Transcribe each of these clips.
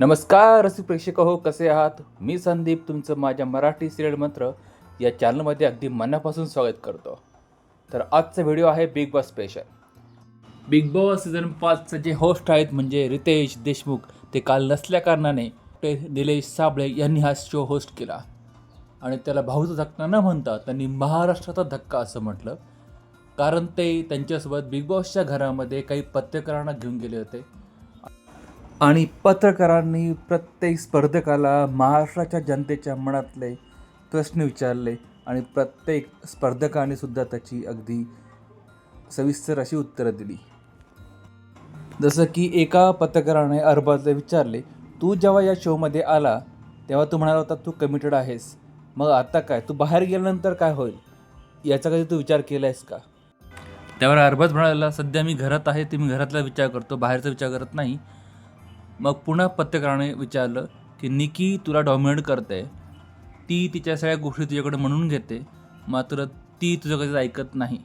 नमस्कार रसिक प्रेक्षक हो कसे आहात? मी संदीप तुमचं माझ्या मराठी सिरियल मंत्र या चॅनलमध्ये अगदी मनापासून स्वागत करतो. तर आजचा व्हिडिओ आहे Big Boss special Big Boss season पाचचे जे होस्ट आहेत म्हणजे रितेश देशमुख ते काल नसल्या कारणाने ते निलेश साबळे यांनी हा शो होस्ट केला. आणि त्याला भाऊचा धक्का न म्हणता त्यांनी महाराष्ट्राचा धक्का असं म्हटलं. कारण ते त्यांच्यासोबत बिग बॉसच्या घरामध्ये काही पत्रकारांना घेऊन गेले होते. आणि पत्रकारांनी प्रत्येक स्पर्धकाला महाराष्ट्राच्या जनतेच्या मनातले प्रश्न विचारले आणि प्रत्येक स्पर्धकाने सुद्धा त्याची अगदी सविस्तर अशी उत्तरं दिली. जसं की एका पत्रकाराने अरबाजला विचारले तू जेव्हा या शोमध्ये आला तेव्हा तू म्हणाला होता तू कमिटेड आहेस. मग आता काय? तू बाहेर गेल्यानंतर काय होईल? याचा कधी तू विचार केला आहेस का? त्यावर अरबाज म्हणाला सध्या मी घरात आहे ते मी घरातला विचार करतो बाहेरचा विचार करत नाही. मग पुन्हा पत्रकाराने विचारलं की निकी तुला डॉमिनेट करते ती तिच्या सगळ्या गोष्टी तुझ्याकडे म्हणून घेते. मात्र ती तुझं कधीच ऐकत नाही.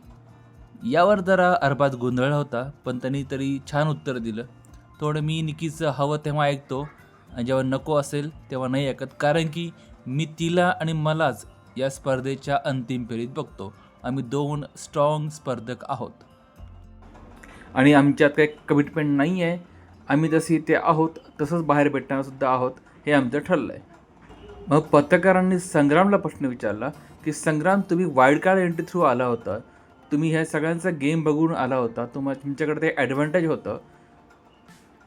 यावर जरा अर्भात गोंधळला होता पण त्यांनी तरी छान उत्तर दिलं. थोडं मी निकीचं हवं तेव्हा ऐकतो. आणि जेव्हा नको असेल तेव्हा नाही ऐकत. कारण की मी तिला आणि मलाच या स्पर्धेच्या अंतिम फेरीत बघतो. आम्ही दोन स्ट्रॉंग स्पर्धक आहोत. आणि आमच्यात काही कमिटमेंट नाही आहे आम्ही जसे इथे आहोत तसंच बाहेर भेटणारसुद्धा आहोत हे आमचं ठरलं आहे मग पत्रकारांनी संग्रामला प्रश्न विचारला की संग्राम तुम्ही वाईल्ड कार्ड एंट्री थ्रू आला होता. तुम्ही ह्या सगळ्यांचा गेम बघून आला होता. तुम्हाला तुमच्याकडे ते ॲडव्हान्टेज होतं.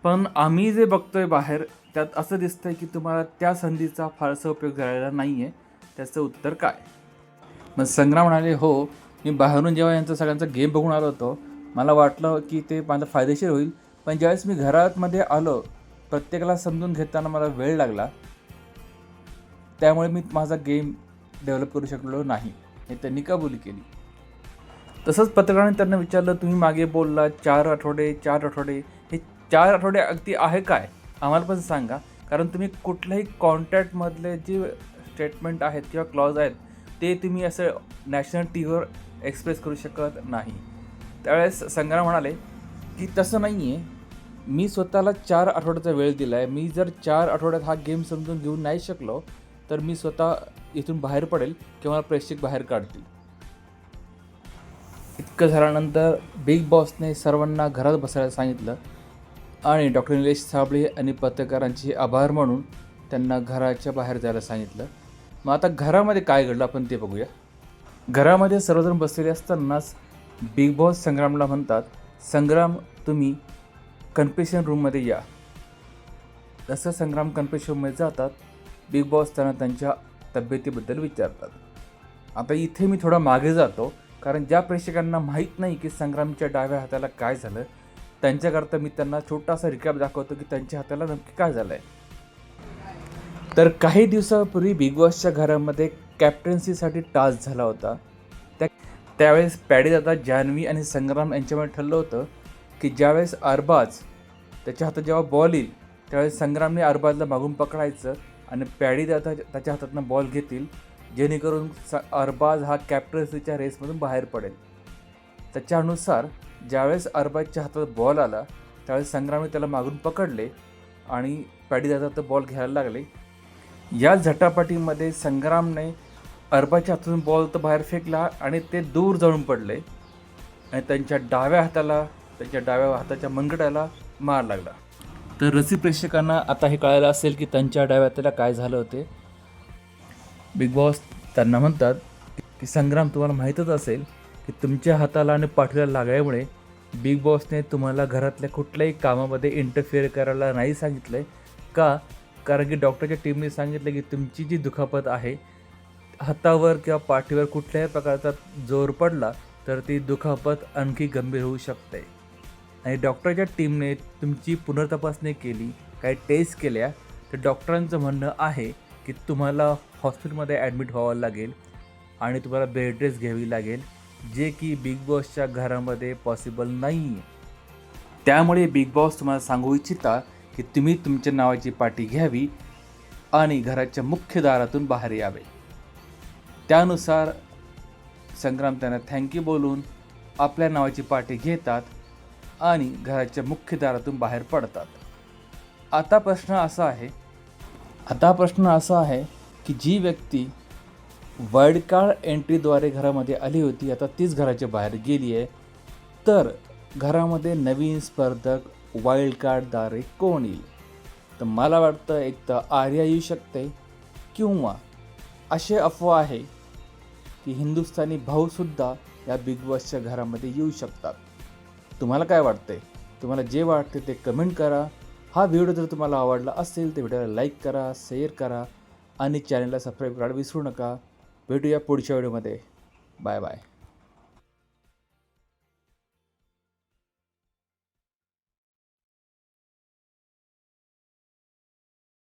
पण आम्ही जे बघतोय बाहेर त्यात असं दिसतं आहे की तुम्हाला त्या संधीचा फारसा उपयोग झालेला नाही आहे त्याचं उत्तर काय? मग संग्राम म्हणाले हो मी बाहेरून जेव्हा यांचा सगळ्यांचा गेम बघून आलो होतो मला वाटलं की ते माझं फायदेशीर होईल. पण ज्यावेळेस मी घरामध्ये आलो प्रत्येकाला समजून घेताना मला वेळ लागला त्यामुळे मी माझा गेम डेव्हलप करू शकलो नाही. हे त्यांनी कबुली केली. तसंच पत्रकारांनी त्यांना विचारलं तुम्ही मागे बोलला चार आठवडे चार आठवडे हे चार आठवडे अगदी आहे काय? आम्हाला पण सांगा. कारण तुम्ही कुठल्याही कॉन्ट्रॅक्टमधले जे स्टेटमेंट आहेत किंवा क्लॉज आहेत ते तुम्ही असं नॅशनल टी व्हीवर एक्सप्रेस करू शकत नाही. त्यावेळेस संग्राम म्हणाले की तसं नाही आहे मी स्वतःला चार आठवड्याचा वेळ दिला आहे मी जर चार आठवड्यात हा गेम समजून घेऊ नाही शकलो तर मी स्वतः इथून बाहेर पडेल किंवा मला प्रेक्षक बाहेर काढतील. इतकं झाल्यानंतर बिग बॉसने सर्वांना घरात बसायला सांगितलं आणि डॉक्टर निलेश साबळे आणि पत्रकारांचे आभार म्हणून त्यांना घराच्या बाहेर जायला सांगितलं. मग आता घरामध्ये काय घडलं आपण ते बघूया. घरामध्ये सर्वजण बसलेले असतानाच बिग बॉस संग्रामला म्हणतात संग्राम तुम्ही कन्फेशन रूममध्ये या. तसं संग्राम कन्फेशन रूममध्ये जातात बिग बॉस त्यांना त्यांच्या तब्येतीबद्दल विचारतात. आता इथे मी थोडा मागे जातो कारण ज्या प्रेक्षकांना माहीत नाही की संग्रामच्या डाव्या हाताला काय झालं त्यांच्याकरता मी त्यांना छोटासा रिकॅप दाखवतो की त्यांच्या हाताला नक्की काय झालं आहे तर काही दिवसापूर्वी बिग बॉसच्या घरामध्ये कॅप्टन्सीसाठी टास्क झाला होता. त्या त्यावेळेस पॅडीदादा जान्हवी आणि संग्राम यांच्यामध्ये ठरलं होतं की ज्यावेळेस अरबाज त्याच्या हातात जेव्हा बॉल येईल त्यावेळेस संग्रामने अरबाजला मागून पकडायचं आणि पॅडीदादा त्याच्या हातातनं बॉल घेतील जेणेकरून स अरबाज हा कॅप्टन्सीच्या रेसमधून बाहेर पडेल. त्याच्यानुसार ज्यावेळेस अरबाजच्या हातात बॉल आला त्यावेळेस संग्रामने त्याला मागून पकडले आणि पॅडीदादा तर बॉल घ्यायला लागले. या झटापटीमध्ये संग्रामने अरबाच्या हातून बॉल तर बाहेर फेकला आणि ते दूर जळून पडले. आणि त्यांच्या डाव्या हाताला त्यांच्या डाव्या हाताच्या मनगटाला मार लागला. तर रसी प्रेक्षकांना आता हे कळायला असेल की त्यांच्या डाव्या हाताला काय झालं होते. बिग बॉस त्यांना म्हणतात की संग्राम तुम्हाला माहीतच असेल की तुमच्या हाताला आणि पाठीला लागल्यामुळे बिग बॉसने तुम्हाला घरातल्या कुठल्याही कामामध्ये इंटरफिअर करायला नाही सांगितलं आहे का? कारण की डॉक्टरच्या टीमने सांगितलं की तुमची जी दुखापत आहे हातावर किंवा पाठीवर कुठल्याही प्रकारचा जोर पडला तर ती दुखापत आणखी गंभीर होऊ शकते. आणि डॉक्टरच्या टीमने तुमची पुनर्तपासणी केली काही टेस्ट केल्या तर डॉक्टरांचं म्हणणं आहे की तुम्हाला हॉस्पिटलमध्ये ॲडमिट व्हावं लागेल आणि तुम्हाला बेड रेस्ट घ्यावी लागेल जे की बिग बॉसच्या घरामध्ये पॉसिबल नाही आहे त्यामुळे बिग बॉस तुम्हाला सांगू इच्छिता की तुम्ही तुमच्या नावाची पाठी घ्यावी आणि घराच्या मुख्य दारातून बाहेर यावे. त्यानुसार संग्राम त्यांना थँक्यू बोलून आपल्या नावाची पाठी घेतात आणि घराच्या मुख्य दारातून बाहेर पडतात. आता प्रश्न असा आहे आता प्रश्न असा आहे की जी व्यक्ती वाईल्ड कार्ड एंट्रीद्वारे घरामध्ये आली होती आता तीच घराच्या बाहेर गेली आहे तर घरामध्ये नवीन स्पर्धक वाईल्ड कार्डद्वारे कोण येईल? तर मला वाटतं एक तर आर्या येऊ शकते किंवा असे अफवा आहे की हिंदुस्थानी भाऊसुद्धा या बिग बॉसच्या घरामध्ये येऊ शकतात. तुम्हाला काय वाटतंय? तुम्हाला जे वाटते ते कमेंट करा. हा व्हिडिओ जर तुम्हाला आवडला असेल तर व्हिडिओला लाईक करा शेअर करा आणि चॅनलला सबस्क्राईब करायला विसरू नका. भेटूया पुढच्या व्हिडिओमध्ये बाय बाय